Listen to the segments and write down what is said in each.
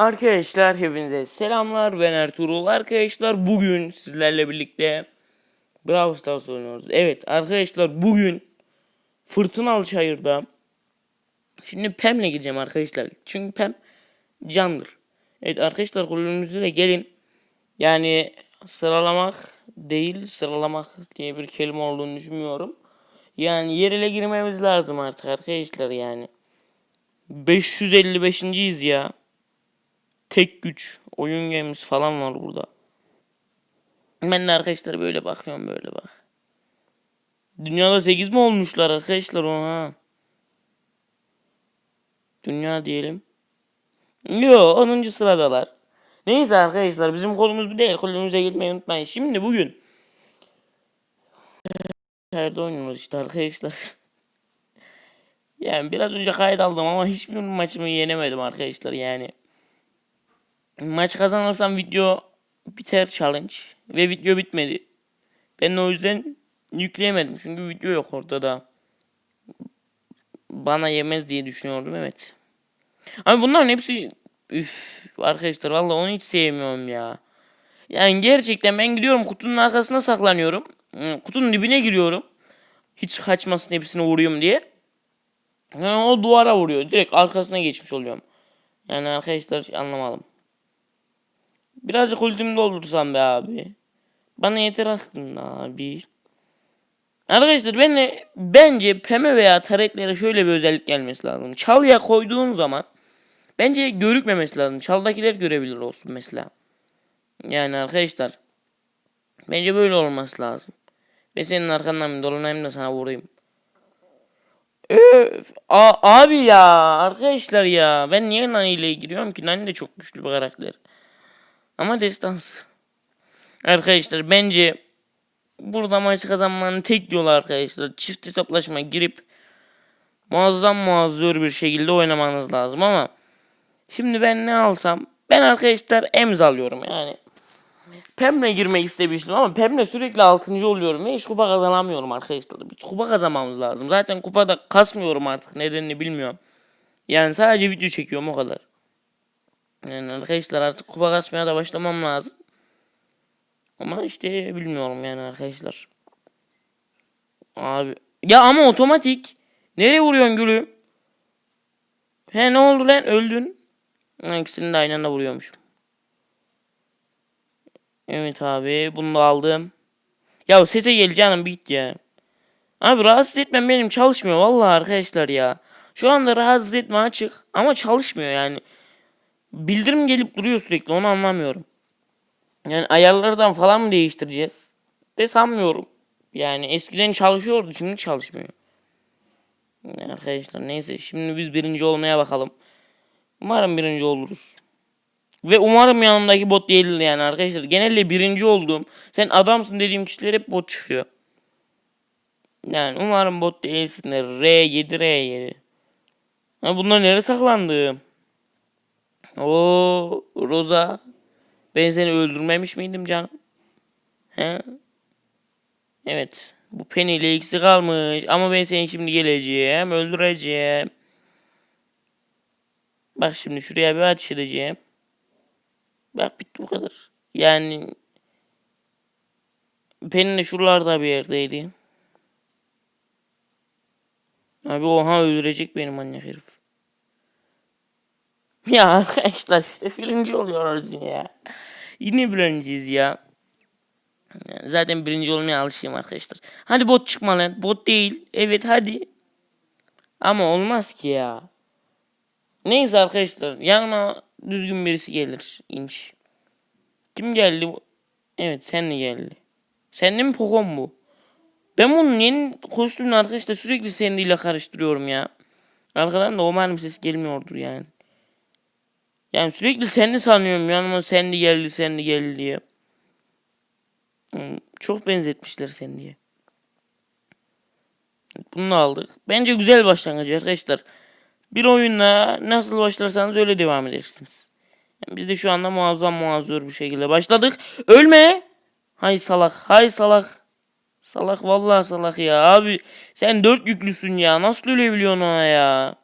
Arkadaşlar hepinize selamlar ben Ertuğrul arkadaşlar bugün sizlerle birlikte Brawl Stars oynuyoruz. Evet arkadaşlar bugün Fırtınalı Çayır'da Şimdi Pem'le gireceğim arkadaşlar çünkü Pem candır. Evet arkadaşlar kulübümüze de gelin yani sıralamak değil sıralamak diye bir kelime olduğunu düşünmüyorum. Yani yer ile girmemiz lazım artık arkadaşlar yani. 555.yiz ya. Tek güç. Oyun gemisi falan var burada. Ben de arkadaşlar böyle bakıyorum böyle bak. Dünyada 8 mi olmuşlar arkadaşlar oha. Dünya diyelim. Yo 10. sıradalar. Neyse arkadaşlar bizim kolumuz bu değil. Kolumuza gitmeyi unutmayın. Şimdi bugün Çayırda oynuyoruz işte arkadaşlar. Yani biraz önce kayıt aldım ama hiçbir maçımı yenemedim arkadaşlar yani. Maç kazanırsam video biter challenge ve video bitmedi. Ben o yüzden yükleyemedim çünkü video yok ortada. Bana yemez diye düşünüyordum evet. Ama bunların hepsi üf arkadaşlar vallahi onu hiç sevmiyorum ya. Yani gerçekten ben gidiyorum kutunun arkasına saklanıyorum. Hmm, Kutunun dibine giriyorum. Hiç kaçmasın hepsine vuruyorum diye. Yani o duvara vuruyor. Direkt arkasına geçmiş oluyorum. Yani arkadaşlar hiç anlamadım. Birazcık ultimi doldursam be abi. Bana yeter aslında abi. Arkadaşlar ben de bence peme veya taretlere şöyle bir özellik gelmesi lazım. Çalıya koyduğun zaman bence görükmemesi lazım. Çaldakiler görebilir olsun mesela. Yani arkadaşlar bence böyle olması lazım. Ve senin arkandan bir dolanayım da sana vurayım. Öf, a- abi ya arkadaşlar ya ben niye Nani ile giriyorum ki Nani de çok güçlü bir karakter. Ama destans. Arkadaşlar bence burada maç kazanmanın tek yolu arkadaşlar çift hesaplaşma girip muazzam muazzur bir şekilde oynamanız lazım ama şimdi ben ne alsam ben arkadaşlar emz alıyorum yani. Pem'le girmek istemiştim ama Pem'le sürekli 6. oluyorum ve hiç kupa kazanamıyorum arkadaşlar. Bir kupa kazanmamız lazım. Zaten kupada kasmıyorum artık nedenini bilmiyorum. Yani sadece video çekiyorum o kadar. Yani arkadaşlar artık kupa kasmaya da başlamam lazım. Ama işte bilmiyorum yani arkadaşlar. Abi. Ya ama otomatik. Nereye vuruyorsun gülüm? He ne oldu lan öldün. İkisini de aynı anda vuruyormuşum. Evet abi bunu da aldım. Ya sese gel canım bit ya. Abi rahatsız etmem benim çalışmıyor vallahi arkadaşlar ya. Şu anda rahatsız etme açık ama çalışmıyor yani. Bildirim gelip duruyor sürekli onu anlamıyorum. Yani ayarlardan falan mı değiştireceğiz? De sanmıyorum. Yani eskiden çalışıyordu şimdi çalışmıyor. Arkadaşlar neyse şimdi biz birinci olmaya bakalım. Umarım birinci oluruz. Ve umarım yanımdaki bot değildir yani arkadaşlar. Genelde birinci olduğum sen adamsın dediğim kişiler hep bot çıkıyor. Yani umarım bot değilsinler. R7 R7. Ha bunlar nereye saklandı? O Roza. Ben seni öldürmemiş miydim canım? He? Evet. Bu Penny ikisi kalmış. Ama ben seni şimdi geleceğim. Öldüreceğim. Bak şimdi şuraya bir ateş edeceğim. Bak bitti bu kadar. Yani Penny de şuralarda bir yerdeydi. Abi oha öldürecek beni manyak herif. Ya arkadaşlar işte birinci oluyoruz ya. Yine birinciyiz ya. Zaten birinci olmaya alışayım arkadaşlar. Hadi bot çıkma lan. Bot değil. Evet hadi. Ama olmaz ki ya. Neyse arkadaşlar. Yanıma düzgün birisi gelir. İnç. Kim geldi? Evet sen de geldi. Sen de mi Pokon bu? Ben bunun yeni kostümünü arkadaşlar sürekli Sandy ile karıştırıyorum ya. Arkadan da umarım ses gelmiyordur yani. Yani sürekli Sandy sanıyorum yanıma Sandy geldi Sandy geldi diye. Çok benzetmişler Sandy'ye. Bunu da aldık. Bence güzel başlangıç arkadaşlar. Bir oyunla nasıl başlarsanız öyle devam edersiniz. Yani biz de şu anda muazzam muazzur bir şekilde başladık. Ölme. Hay salak. Hay salak. Salak vallahi salak ya. Abi sen dört yüklüsün ya. Nasıl ölebiliyorsun ona ya?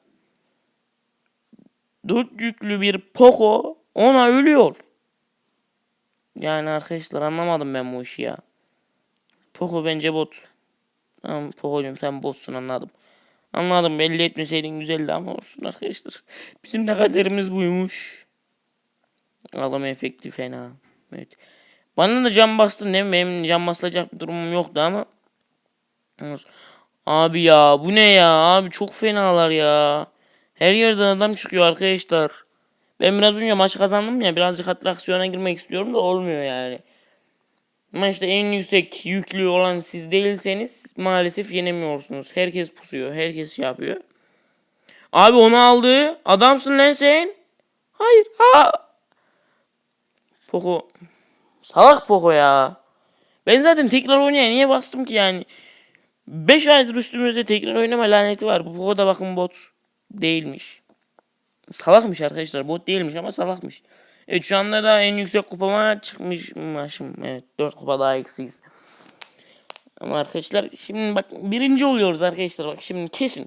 Dört yüklü bir Poco Ona ölüyor. Yani arkadaşlar anlamadım ben bu işi ya. Poco bence bot. Tamam Poco'cum sen botsun anladım. Anladım belli etmeseydin güzeldi ama olsun arkadaşlar. Bizim de kaderimiz buymuş. Adam efekti fena. Evet. Bana da cam bastın değil mi? Benim cam basılacak bir durumum yoktu ama. Abi ya bu ne ya? Abi çok fenalar ya. Her yerden adam çıkıyor arkadaşlar. Ben biraz önce maç kazandım ya birazcık atraksiyona girmek istiyorum da olmuyor yani. Maçta en yüksek yüklü olan siz değilseniz maalesef yenemiyorsunuz. Herkes pusuyor. Herkes şey yapıyor. Abi onu aldı. Adamsın lan sen. Hayır. Ha. Poco. Salak Poco ya. Ben zaten tekrar oynaya niye bastım ki yani. 5 aydır üstümüzde tekrar oynama laneti var. Bu Poco da bakın bot değilmiş. Salakmış arkadaşlar. Bot değilmiş ama salakmış. Evet şu anda da en yüksek kupama çıkmış maşım. Evet 4 kupa daha eksiyiz. Ama arkadaşlar şimdi bak birinci oluyoruz arkadaşlar. Bak şimdi kesin.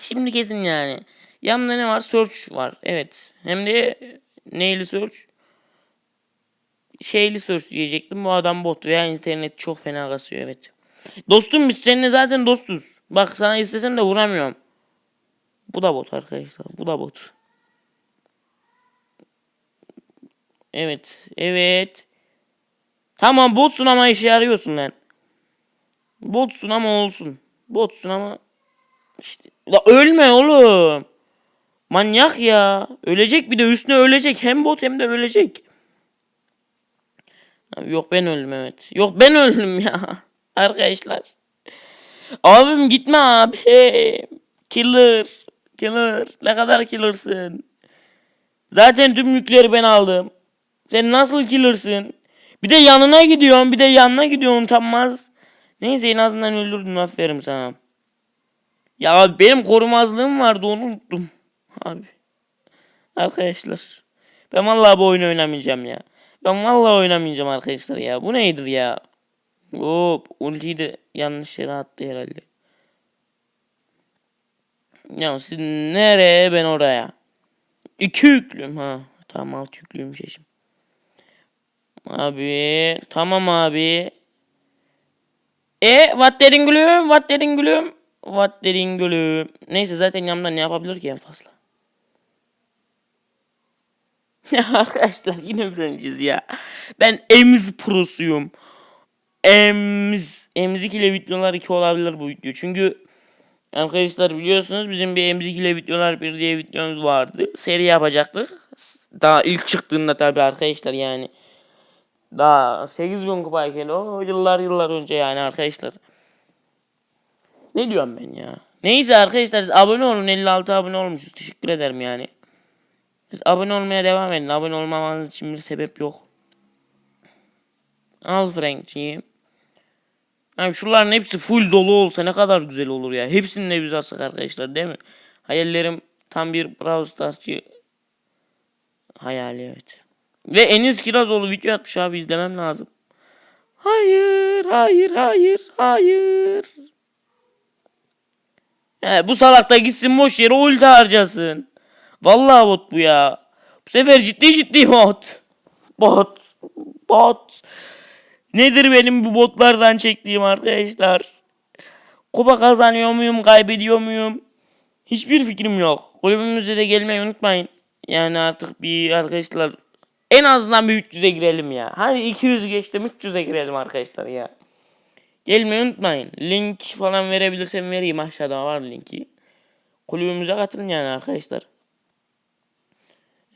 Şimdi kesin yani. Yanında ne var? Search var. Evet. Hem de neyli search? Şeyli search diyecektim. Bu adam bot veya internet çok fena kasıyor evet. Dostum biz seninle zaten dostuz. Bak sana istesem de vuramıyorum. Bu da bot arkadaşlar. Bu da bot. Evet. Evet. Tamam botsun ama işe yarıyorsun lan. Botsun ama olsun. Botsun ama işte la ölme oğlum. Manyak ya. Ölecek bir de üstüne ölecek. Hem bot hem de ölecek. Yok ben öldüm evet. Yok ben öldüm ya. Arkadaşlar. Abim gitme abi. Killer. Killer. Ne kadar killer'sın. Zaten tüm yükleri ben aldım. Sen nasıl killer'sın? Bir de yanına gidiyorsun. Bir de yanına gidiyorsun utanmaz. Neyse en azından öldürdün aferin sana. Ya benim korumazlığım vardı onu unuttum. Abi. Arkadaşlar. Ben vallahi bu oyunu oynamayacağım ya. Ben vallahi oynamayacağım arkadaşlar ya. Bu nedir ya? Hop. Ultiyi de yanlış yere attı herhalde. Ya siz nereye ben oraya. İki yüklüyüm ha. Tamam alt yüklüymüş eşim. Abi tamam abi. E what dedin gülüm? What dedin gülüm? What dedin gülüm? Neyse zaten yanımda ne yapabilir ki en fazla? Arkadaşlar yine öğreneceğiz ya. Ben Ems prosuyum. Ems. Emzik ile videolar 2 olabilir bu video. Çünkü arkadaşlar biliyorsunuz bizim bir Emzik ile videolar bir diye videomuz vardı. Seri yapacaktık. Daha ilk çıktığında tabii arkadaşlar yani. Daha 8000 kupayken o yıllar yıllar önce yani arkadaşlar. Ne diyorum ben ya? Neyse arkadaşlar siz abone olun 56 abone olmuşuz. Teşekkür ederim yani. Siz abone olmaya devam edin. Abone olmamanız için bir sebep yok. Al Frank'ciğim. Abi şunların hepsi full dolu olsa ne kadar güzel olur ya. Hepsini de biz alsak arkadaşlar değil mi? Hayallerim tam bir Brawl Stars'cı hayali evet. Ve Enis Kirazoğlu video atmış abi izlemem lazım. Hayır, hayır, hayır, hayır. He, bu salak da gitsin boş yere ulti harcasın. Vallahi bot bu ya. Bu sefer ciddi ciddi bot. Bot. Bot. Nedir benim bu botlardan çektiğim arkadaşlar? Kupa kazanıyor muyum, kaybediyor muyum? Hiçbir fikrim yok. Kulübümüze de gelmeyi unutmayın. Yani artık bir arkadaşlar en azından bir 300'e girelim ya. Hani 200 geçtim 300'e girelim arkadaşlar ya. Gelmeyi unutmayın. Link falan verebilirsem vereyim aşağıda var linki. Kulübümüze katılın yani arkadaşlar.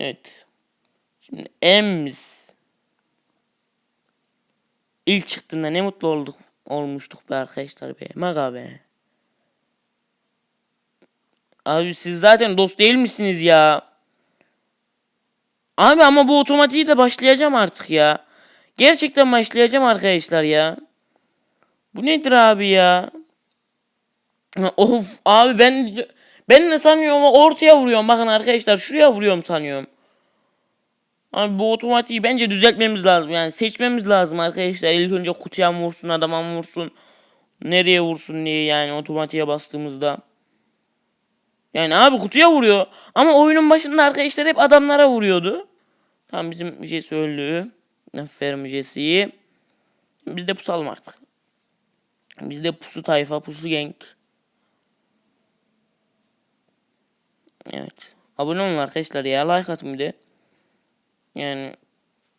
Evet. Şimdi Ems. İlk çıktığında ne mutlu olduk. Olmuştuk be arkadaşlar be. Maga be. Abi siz zaten dost değil misiniz ya? Abi ama bu otomatiği de başlayacağım artık ya. Gerçekten başlayacağım arkadaşlar ya. Bu nedir abi ya? Of abi ben ben ne sanıyorum ortaya vuruyorum bakın arkadaşlar şuraya vuruyorum sanıyorum. Abi bu otomatiği bence düzeltmemiz lazım yani seçmemiz lazım arkadaşlar. İlk önce kutuya vursun adama vursun nereye vursun diye yani otomatiğe bastığımızda. Yani abi kutuya vuruyor. Ama oyunun başında arkadaşlar hep adamlara vuruyordu. Tamam bizim Jesse öldü. Aferin Jesse'yi. Biz de pusalım artık. Biz de pusu tayfa, pusu gang. Evet. Abone olun arkadaşlar ya. Like atın bir de. Yani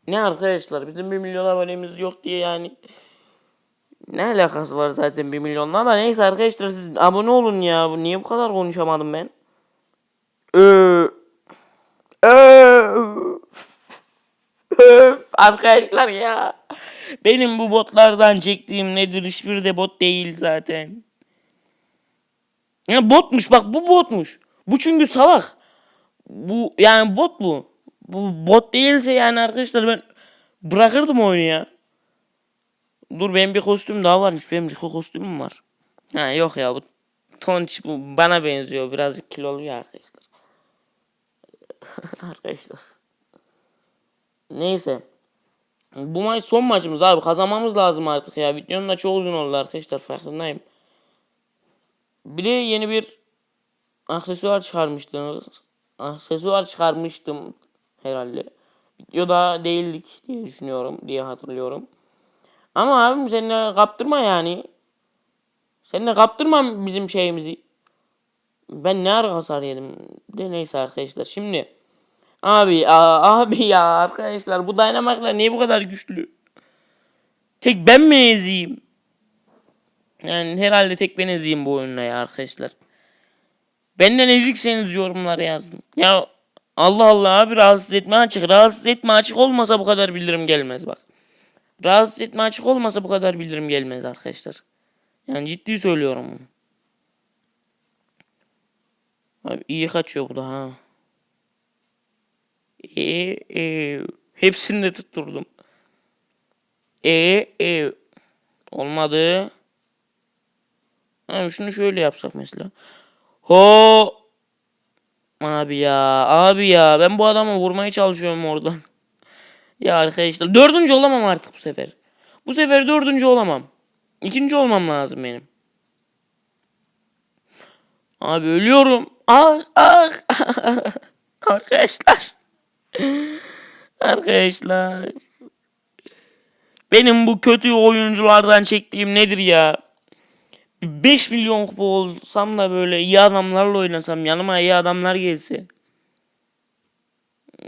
ne arkadaşlar bizim 1 milyon abonemiz yok diye yani. Ne alakası var zaten 1 milyonla da neyse arkadaşlar siz abone olun ya. Niye bu kadar konuşamadım ben? Ee, öf, arkadaşlar ya. Benim bu botlardan çektiğim nedir hiçbir de bot değil zaten. Ya botmuş bak bu botmuş. Bu çünkü salak. Bu yani bot bu. Bu bot değilse yani arkadaşlar ben bırakırdım oyunu ya. Dur benim bir kostüm daha varmış. Benim Rico kostümüm var. Ha yok ya bu Tonç bu bana benziyor. Birazcık kilolu ya arkadaşlar. arkadaşlar. Neyse. Bu maç son maçımız abi. Kazanmamız lazım artık ya. Videonun da çok uzun oldu arkadaşlar. Farkındayım. Bir de yeni bir aksesuar çıkarmıştınız. Aksesuar çıkarmıştım herhalde. Videoda değildik diye düşünüyorum diye hatırlıyorum. Ama abim sen kaptırma yani. Sen kaptırma bizim şeyimizi. Ben ne ara hasar yedim. De neyse arkadaşlar şimdi. Abi aa, abi ya arkadaşlar bu dynamite'lar niye bu kadar güçlü? Tek ben mi ezeyim? Yani herhalde tek ben ezeyim bu oyunla ya arkadaşlar. Benden ezikseniz yorumlara yazın. Ya Allah Allah abi rahatsız etme açık. Rahatsız etme açık olmasa bu kadar bildirim gelmez bak. Rahatsız etme açık olmasa bu kadar bildirim gelmez arkadaşlar. Yani ciddi söylüyorum bunu. Abi iyi kaçıyor bu da ha. E, e, hepsini de tutturdum. E, e. Olmadı. Ha, şunu şöyle yapsak mesela. Ho. Abi ya, abi ya. Ben bu adamı vurmaya çalışıyorum oradan. ya arkadaşlar dördüncü olamam artık bu sefer. Bu sefer dördüncü olamam. İkinci olmam lazım benim. Abi ölüyorum. Ah ah. Arkadaşlar. Arkadaşlar. Benim bu kötü oyunculardan çektiğim nedir ya? 5 milyon kupa olsam da böyle iyi adamlarla oynasam yanıma iyi adamlar gelse.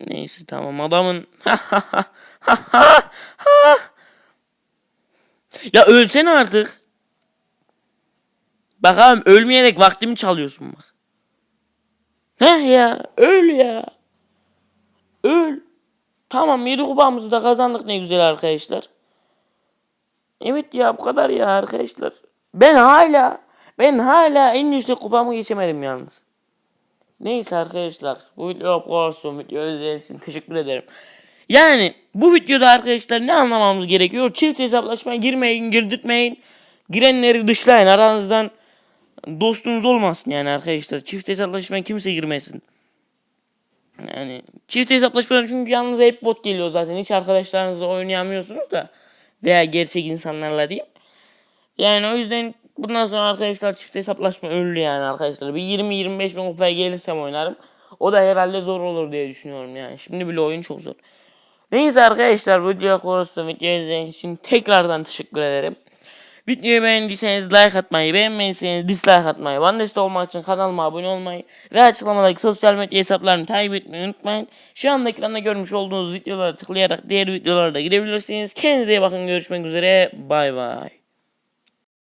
Neyse tamam adamın Ya ölsene artık. Bak abi ölmeyerek vaktimi çalıyorsun bak. Heh ya öl ya. Öl. Tamam 7 kupamızı da kazandık ne güzel arkadaşlar. Evet ya bu kadar ya arkadaşlar. Ben hala ben hala en yüksek kupamı geçemedim yalnız. Neyse arkadaşlar bu video olsun video özel için teşekkür ederim. Yani bu videoda arkadaşlar ne anlamamız gerekiyor? Çift hesaplaşmaya girmeyin, girdirtmeyin. Girenleri dışlayın aranızdan dostunuz olmasın yani arkadaşlar. Çift hesaplaşmaya kimse girmesin. Yani çift hesaplaşmalar çünkü yanınıza hep bot geliyor zaten. Hiç arkadaşlarınızla oynayamıyorsunuz da. Veya gerçek insanlarla diyeyim. Yani o yüzden bundan sonra arkadaşlar çift hesaplaşma ölü yani arkadaşlar. Bir 20-25 bin kupaya gelirsem oynarım. O da herhalde zor olur diye düşünüyorum yani. Şimdi bile oyun çok zor. Neyse arkadaşlar video konusu video izlediğiniz için tekrardan teşekkür ederim. Videoyu beğendiyseniz like atmayı, beğenmediyseniz dislike atmayı, bana destek olmak için kanalıma abone olmayı ve açıklamadaki sosyal medya hesaplarını takip etmeyi unutmayın. Şu anda ekranda görmüş olduğunuz videolara tıklayarak diğer videolara da gidebilirsiniz. Kendinize iyi bakın görüşmek üzere bay bay.